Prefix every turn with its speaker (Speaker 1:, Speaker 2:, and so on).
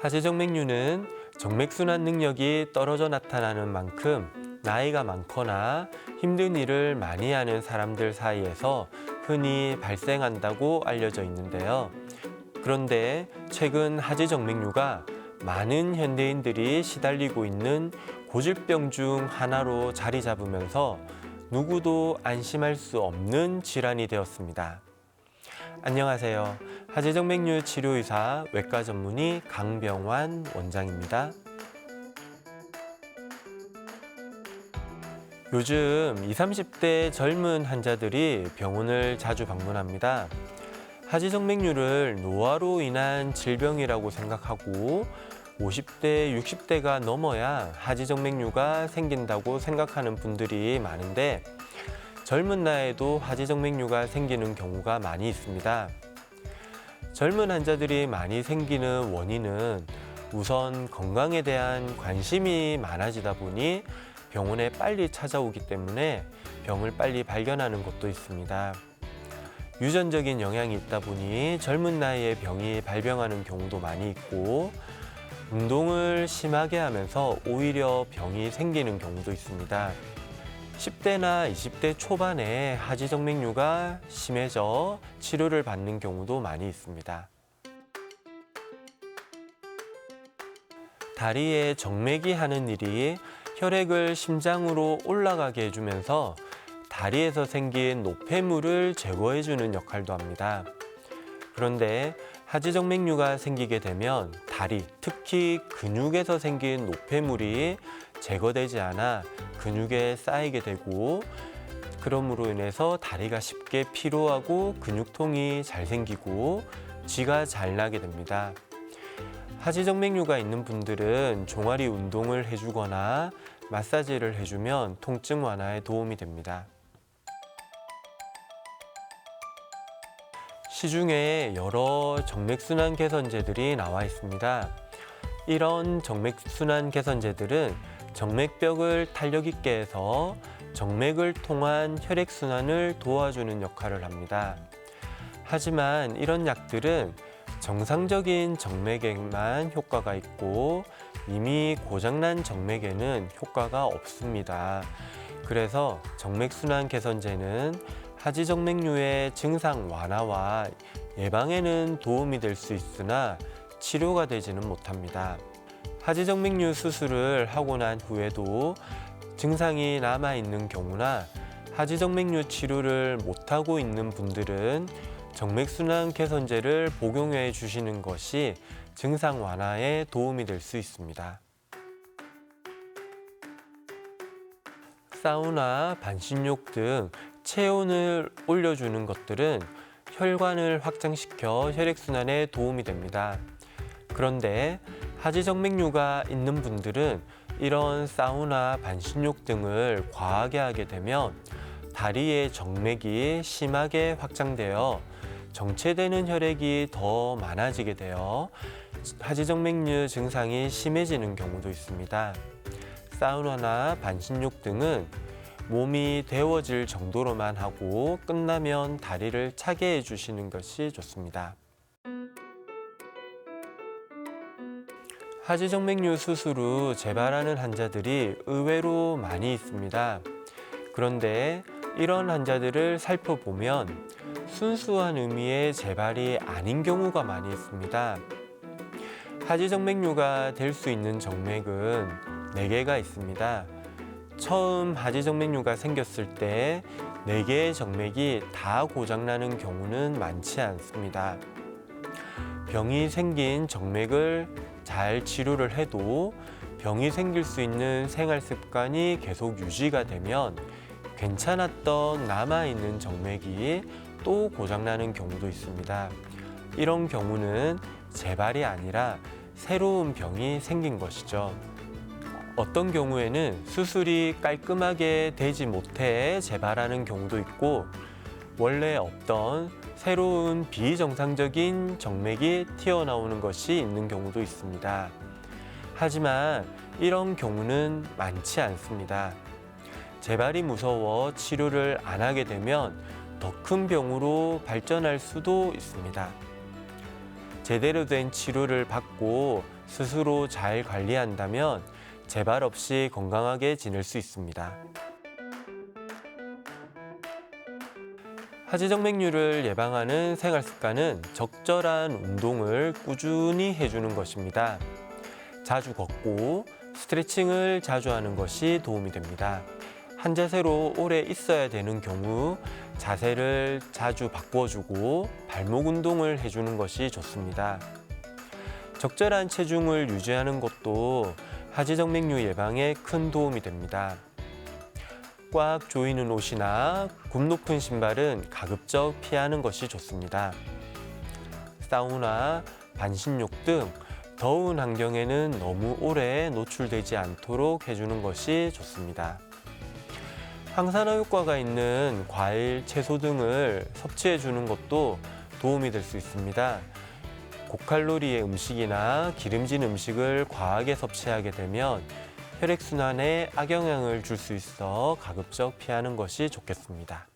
Speaker 1: 하지정맥류는 정맥순환 능력이 떨어져 나타나는 만큼 나이가 많거나 힘든 일을 많이 하는 사람들 사이에서 흔히 발생한다고 알려져 있는데요. 그런데 최근 하지정맥류가 많은 현대인들이 시달리고 있는 고질병 중 하나로 자리 잡으면서 누구도 안심할 수 없는 질환이 되었습니다. 안녕하세요. 하지정맥류 치료의사 외과 전문의 강병환 원장입니다. 요즘 20, 30대 젊은 환자들이 병원을 자주 방문합니다. 하지정맥류를 노화로 인한 질병이라고 생각하고 50대, 60대가 넘어야 하지정맥류가 생긴다고 생각하는 분들이 많은데 젊은 나이에도 하지정맥류가 생기는 경우가 많이 있습니다. 젊은 환자들이 많이 생기는 원인은 우선 건강에 대한 관심이 많아지다 보니 병원에 빨리 찾아오기 때문에 병을 빨리 발견하는 것도 있습니다. 유전적인 영향이 있다 보니 젊은 나이에 병이 발병하는 경우도 많이 있고 운동을 심하게 하면서 오히려 병이 생기는 경우도 있습니다. 10대나 20대 초반에 하지정맥류가 심해져 치료를 받는 경우도 많이 있습니다. 다리에 정맥이 하는 일이 혈액을 심장으로 올라가게 해주면서 다리에서 생긴 노폐물을 제거해주는 역할도 합니다. 그런데 하지정맥류가 생기게 되면 다리, 특히 근육에서 생긴 노폐물이 제거되지 않아 근육에 쌓이게 되고 그럼으로 인해서 다리가 쉽게 피로하고 근육통이 잘 생기고 쥐가 잘 나게 됩니다. 하지정맥류가 있는 분들은 종아리 운동을 해주거나 마사지를 해주면 통증 완화에 도움이 됩니다. 시중에 여러 정맥순환 개선제들이 나와 있습니다. 이런 정맥순환 개선제들은 정맥벽을 탄력 있게 해서 정맥을 통한 혈액순환을 도와주는 역할을 합니다. 하지만 이런 약들은 정상적인 정맥에만 효과가 있고 이미 고장난 정맥에는 효과가 없습니다. 그래서 정맥순환 개선제는 하지정맥류의 증상 완화와 예방에는 도움이 될 수 있으나 치료가 되지는 못합니다. 하지정맥류 수술을 하고 난 후에도 증상이 남아 있는 경우나 하지정맥류 치료를 못하고 있는 분들은 정맥순환 개선제를 복용해 주시는 것이 증상 완화에 도움이 될 수 있습니다. 사우나, 반신욕 등 체온을 올려주는 것들은 혈관을 확장시켜 혈액순환에 도움이 됩니다. 그런데 하지정맥류가 있는 분들은 이런 사우나, 반신욕 등을 과하게 하게 되면 다리의 정맥이 심하게 확장되어 정체되는 혈액이 더 많아지게 되어 하지정맥류 증상이 심해지는 경우도 있습니다. 사우나나 반신욕 등은 몸이 데워질 정도로만 하고 끝나면 다리를 차게 해주시는 것이 좋습니다. 하지정맥류 수술 후 재발하는 환자들이 의외로 많이 있습니다. 그런데 이런 환자들을 살펴보면 순수한 의미의 재발이 아닌 경우가 많이 있습니다. 하지정맥류가 될 수 있는 정맥은 네개가 있습니다. 처음 하지정맥류가 생겼을 때 네개의 정맥이 다 고장나는 경우는 많지 않습니다. 병이 생긴 정맥을 잘 치료를 해도 병이 생길 수 있는 생활 습관이 계속 유지가 되면 괜찮았던 남아있는 정맥이 또 고장나는 경우도 있습니다. 이런 경우는 재발이 아니라 새로운 병이 생긴 것이죠. 어떤 경우에는 수술이 깔끔하게 되지 못해 재발하는 경우도 있고 원래 없던 새로운 비정상적인 정맥이 튀어나오는 것이 있는 경우도 있습니다. 하지만 이런 경우는 많지 않습니다. 재발이 무서워 치료를 안 하게 되면 더 큰 병으로 발전할 수도 있습니다. 제대로 된 치료를 받고 스스로 잘 관리한다면 재발 없이 건강하게 지낼 수 있습니다. 하지정맥류를 예방하는 생활 습관은 적절한 운동을 꾸준히 해주는 것입니다. 자주 걷고 스트레칭을 자주 하는 것이 도움이 됩니다. 한 자세로 오래 있어야 되는 경우 자세를 자주 바꿔주고 발목 운동을 해주는 것이 좋습니다. 적절한 체중을 유지하는 것도 하지정맥류 예방에 큰 도움이 됩니다. 꽉 조이는 옷이나 굽 높은 신발은 가급적 피하는 것이 좋습니다. 사우나, 반신욕 등 더운 환경에는 너무 오래 노출되지 않도록 해주는 것이 좋습니다. 항산화 효과가 있는 과일, 채소 등을 섭취해 주는 것도 도움이 될 수 있습니다. 고칼로리의 음식이나 기름진 음식을 과하게 섭취하게 되면 혈액순환에 악영향을 줄 수 있어 가급적 피하는 것이 좋겠습니다.